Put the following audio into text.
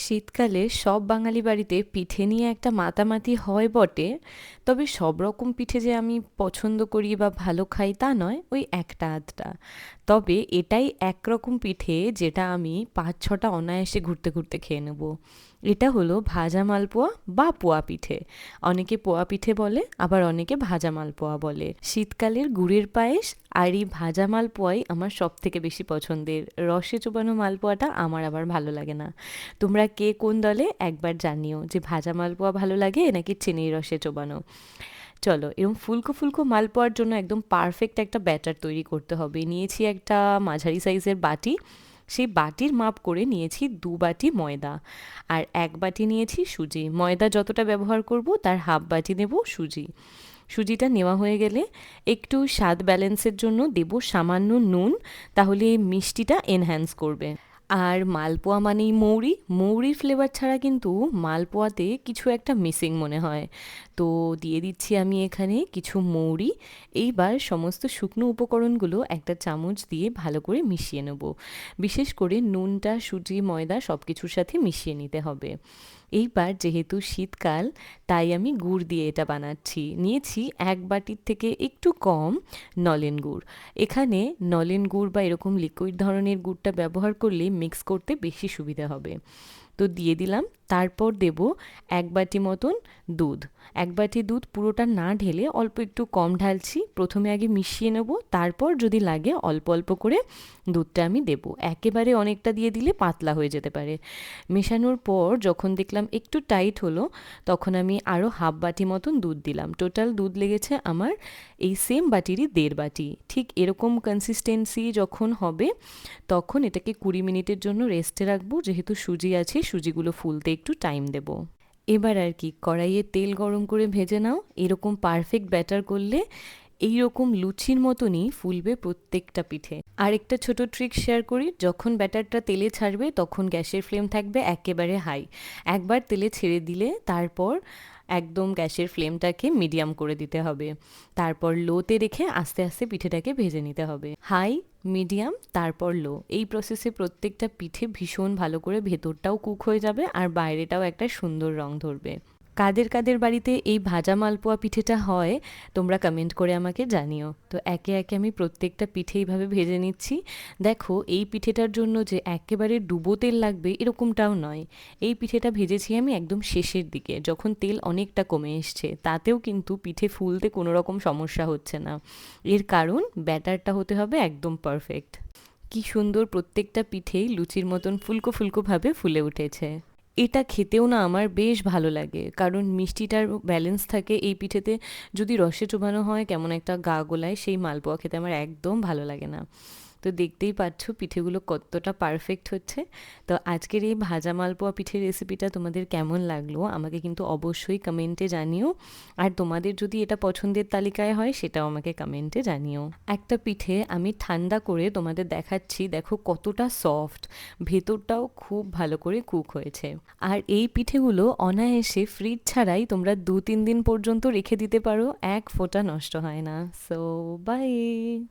শীতকালে সব বাঙালি বাড়িতে পিঠে নিয়ে একটা মাতামাতি হয় বটে। তবে সব রকম পিঠে যে আমি পছন্দ করি বা ভালো খাই তা নয়, ওই একটা আধটা। তবে এটাই একরকম পিঠে যেটা আমি পাঁচ ছটা অনায়াসে ঘুরতে ঘুরতে খেয়ে নেব। এটা হলো ভাজা মালপোয়া বা পোয়া পিঠে। অনেকে পোয়া পিঠে বলে, আবার অনেকে ভাজা মালপোয়া বলে। শীতকালের গুড়ের পায়েস আর এই ভাজা মালপোয়াই আমার সব থেকে বেশি পছন্দের। রসে চোবানো মালপোয়াটা আমার আবার ভালো লাগে না। তোমরা কে কোন দলে? একবার জানিও যে ভাজা মালপোয়া ভালো লাগে নাকি চিনির রসে চোবানো? চলো এরকম ফুলকো ফুলকো মালপোয়ার জন্য একদম পারফেক্ট একটা ব্যাটার তৈরি করতে হবে। নিয়েছি একটা মাঝারি সাইজের বাটি। সেই বাটির মাপ করে নিয়েছি দু বাটি ময়দা। আর এক বাটি নিয়েছি সুজি। ময়দা যতটা ব্যবহার করব তার হাফ বাটি নেব সুজি। সুজিটা নেওয়া হয়ে গেলে একটু স্বাদ ব্যালেন্সের জন্য দেব সামান্য নুন। তাহলে মিষ্টিটা এনহ্যান্স করবে। আর মালপোয়া মানেই মৌরি। মৌরির ফ্লেভার ছাড়া কিন্তু মালপোয়াতে কিছু একটা মিসিং মনে হয়। তো দিয়ে দিচ্ছি আমি এখানে কিছু মৌরি। এইবার সমস্ত শুকনো উপকরণগুলো একটা চামচ দিয়ে ভালো করে মিশিয়ে নেব। বিশেষ করে নুনটা, সুজি, ময়দা সব কিছুর সাথে মিশিয়ে নিতে হবে। এইবার যেহেতু শীতকাল, তাই আমি গুড় দিয়ে এটা বানাচ্ছি। নিয়েছি এক বাটির থেকে একটু কম নলেন গুড়। এখানে নলেন গুড় বা এরকম লিকুইড ধরনের গুড়টা ব্যবহার করলে মিক্স করতে বেশি সুবিধা হবে। তো দিয়ে দিলাম। তারপর দেব এক বাটি মতন দুধ। এক বাটি দুধ পুরোটা না ঢেলে অল্প একটু কম ঢালছি। প্রথমে আগে মিশিয়ে নেব, তারপর যদি লাগে অল্প অল্প করে দুধটা আমি দেব। একেবারে অনেকটা দিয়ে দিলে পাতলা হয়ে যেতে পারে। মেশানোর পর যখন দেখলাম একটু টাইট হলো, তখন আমি আরও হাফ বাটি মতন দুধ দিলাম। টোটাল দুধ লেগেছে আমার এই সেম বাটিরই দেড় বাটি। ঠিক এরকম কনসিস্টেন্সি যখন হবে, তখন এটাকে কুড়ি মিনিটের জন্য রেস্টে রাখব। যেহেতু সুজি আছে সুজিগুলো ফুলতে একটু টাইম দেব। এবার আর কি, কড়াইয়ে তেল গরম করে ভেজে নাও। এরকম পারফেক্ট ব্যাটার করলে এই রকম লুচির মতনই ফুলবে প্রত্যেকটা পিঠে। আরেকটা ছোট ট্রিক শেয়ার করি, যখন ব্যাটারটা তেলে ছাড়বে তখন গ্যাসের ফ্লেম থাকবে একেবারে হাই একবার তেলে ছেড়ে দিলে তারপর একদম গ্যাসের ফ্লেমটাকে মিডিয়াম করে দিতে হবে। তারপর লোতে রেখে আস্তে আস্তে পিঠেটাকে ভেজে নিতে হবে। হাই মিডিয়াম তারপর লো এই প্রসেসে প্রত্যেকটা পিঠে ভীষণ ভালো করে ভেতরটাও কুক হয়ে যাবে আর বাইরেটাও একটা সুন্দর রং ধরবে। কাদের কাদের বাড়িতে এই ভাজা মালপোয়া পিঠেটা হয়, তোমরা কমেন্ট করে আমাকে জানিও। তো একে একে আমি প্রত্যেকটা পিঠে এইভাবে ভেজে নিচ্ছি। দেখো, এই পিঠেটার জন্য যে একেবারে ডুবো তেল লাগবে, এরকমটাও নয়। এই পিঠেটা ভেজেছি আমি একদম শেষের দিকে, যখন তেল অনেকটা কমে এসছে। তাতেও কিন্তু পিঠে ফুলতে কোনো রকম সমস্যা হচ্ছে না। এর কারণ, ব্যাটারটা হতে হবে একদম পারফেক্ট কি সুন্দর প্রত্যেকটা পিঠেই লুচির মতন ফুলকো ফুলকোভাবে ফুলে উঠেছে। এটা খেতেও না আমার বেশ ভালো লাগে। কারণ মিষ্টিটার ব্যালেন্স থাকে এই পিঠেতে। যদি রসে চোবানো হয়, কেমন একটা গা গোলায়, সেই মালপোয়া খেতে আমার একদম ভালো লাগে না। তো দেখতেই পাচ্ছ পিঠেগুলো কতটা পারফেক্ট হচ্ছে। তো আজকের এই ভাজা মালপোয়া পিঠের রেসিপিটা তোমাদের কেমন লাগল আমাকে কিন্তু অবশ্যই কমেন্টে জানিও। আর তোমাদের যদি এটা পছন্দের তালিকায় হয় সেটাও আমাকে কমেন্টে জানিও। একটা পিঠে আমি ঠান্ডা করে তোমাদের দেখাচ্ছি, দেখো কতটা সফট ভেতরটাও খুব ভালো করে কুক হয়েছে। আর এই পিঠেগুলো অনায়াসে ফ্রিজ ছাড়াই তোমরা দু তিন দিন পর্যন্ত রেখে দিতে পারো, এক ফোঁটা নষ্ট হয় না। So by